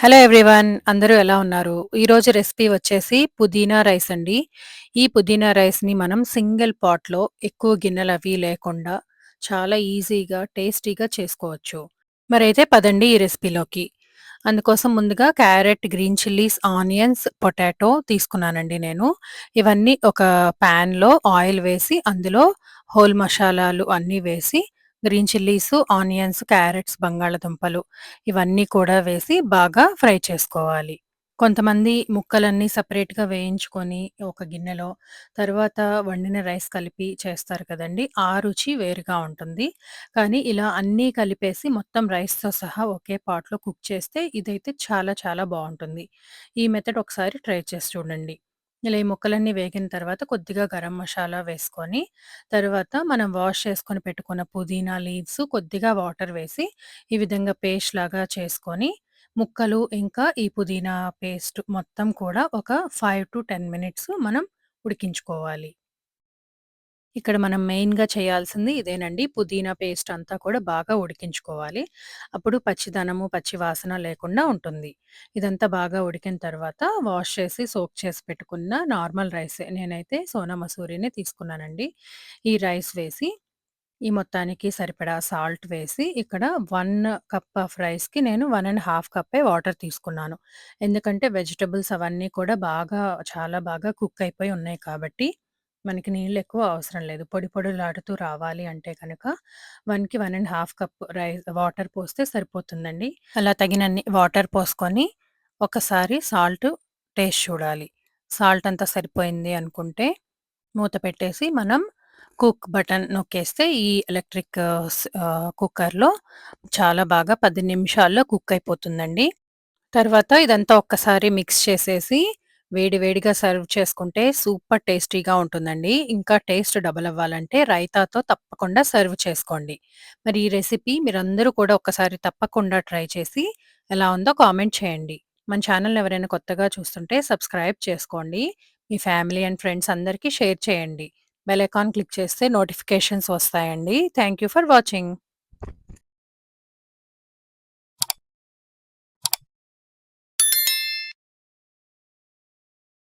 Hello everyone అందరూ ఎలా ఉన్నారు? ఈరోజు రెసిపీ వచ్చేసి పుదీనా రైస్ అండి. ఈ పుదీనా రైస్‌ని మనం సింగిల్ పాట్‌లో ఎక్కువ గిన్నెలు అవి లేకుండా చాలా ఈజీగా, టేస్టీగా చేసుకోవచ్చు. మరైతే పదండి ఈ రెసిపీలోకి. అందుకోసం ముందుగా carrot, green chillies, onions, potato తీసుకున్నానండి నేను. ఇవన్నీ ఒక ప్యాన్‌లో ఆయిల్ వేసి అందులో హోల్ మసాలాలు అన్నీ వేసి గ్రీన్ చిల్లీస్ ఆనియన్స్, క్యారెట్స్, బంగాళదుంపలు ఇవన్నీ కూడా వేసి బాగా ఫ్రై చేసుకోవాలి. కొంతమంది ముక్కలన్నీ సపరేట్గా వేయించుకొని ఒక గిన్నెలో, తర్వాత వండిన రైస్ కలిపి చేస్తారు కదండి ఆ రుచి వేరుగా ఉంటుంది. కానీ ఇలా అన్నీ కలిపేసి మొత్తం రైస్‌తో సహా ఒకే పాట్‌లో కుక్ చేస్తే ఇదైతే చాలా చాలా బాగుంటుంది ఈ మెథడ్ ఒకసారి ట్రై చేసి చూడండి. ఇలా ఈ ముక్కలన్నీ వేగిన తర్వాత కొద్దిగా గరం మసాలా వేసుకొని, తర్వాత మనం వాష్ చేసుకొని పెట్టుకున్న పుదీనా లీవ్స్, కొద్దిగా వాటర్ వేసి ఈ విధంగా పేస్ట్ లాగా చేసుకొని, ముక్కలు ఇంకా ఈ పుదీనా పేస్ట్ మొత్తం కూడా ఒక 5-10 మినిట్స్ మనం ఉడికించుకోవాలి. ఇక్కడ మనం మెయిన్‌గా చేయాల్సింది ఇదేనండి. పుదీనా పేస్ట్ అంతా కూడా బాగా ఉడికించుకోవాలి. అప్పుడు పచ్చిదనము, పచ్చి వాసన లేకుండా ఉంటుంది. ఇదంతా బాగా ఉడికిన తర్వాత వాష్ చేసి, సోక్ చేసి పెట్టుకున్న నార్మల్ రైస్ నేనైతే సోనా మసూరినే తీసుకున్నానండి. ఈ రైస్ వేసి, ఈ మొత్తానికి సరిపడా సాల్ట్ వేసి, ఇక్కడ వన్ కప్ ఆఫ్ రైస్‌కి నేను వన్ అండ్ హాఫ్ కప్పే వాటర్ తీసుకున్నాను. ఎందుకంటే వెజిటబుల్స్ అవన్నీ కూడా బాగా చాలా బాగా కుక్ అయిపోయి ఉన్నాయి కాబట్టి మనకి నీళ్ళు ఎక్కువ అవసరం లేదు. పొడి పొడులాడుతూ రావాలి అంటే కనుక 1కి 1 ½ కప్ రైస్ వాటర్ పోస్తే సరిపోతుందండి. అలా తగినన్ని వాటర్ పోసుకొని ఒకసారి సాల్ట్ టేస్ట్ చూడాలి. సాల్ట్ అంతా సరిపోయింది అనుకుంటే మూత పెట్టేసి మనం కుక్ బటన్ నొక్కేస్తే ఈ ఎలక్ట్రిక్ కుక్కర్‌లో చాలా బాగా పది నిమిషాల్లో కుక్ అయిపోతుందండి. తర్వాత ఇదంతా ఒక్కసారి మిక్స్ చేసేసి వేడివేడిగా సర్వ్ చేసుకుంటే సూపర్ టేస్టీగా ఉంటుందండి. ఇంకా టేస్ట్ డబల్ అవ్వాలంటే రైతాతో తప్పకుండా సర్వ్ చేసుకోండి. మరి ఈ రెసిపీ మీరందరూ కూడా ఒక్కసారి తప్పకుండా ట్రై చేసి ఎలా ఉందో కామెంట్ చేయండి. మన ఛానల్‌ని ఎవరైనా కొత్తగా చూస్తుంటే సబ్స్క్రైబ్ చేసుకోండి. మీ ఫ్యామిలీ అండ్ ఫ్రెండ్స్ అందరికీ షేర్ చేయండి. బెల్ ఐకాన్ క్లిక్ చేస్తే నోటిఫికేషన్స్ వస్తాయండి. Thank you for watching.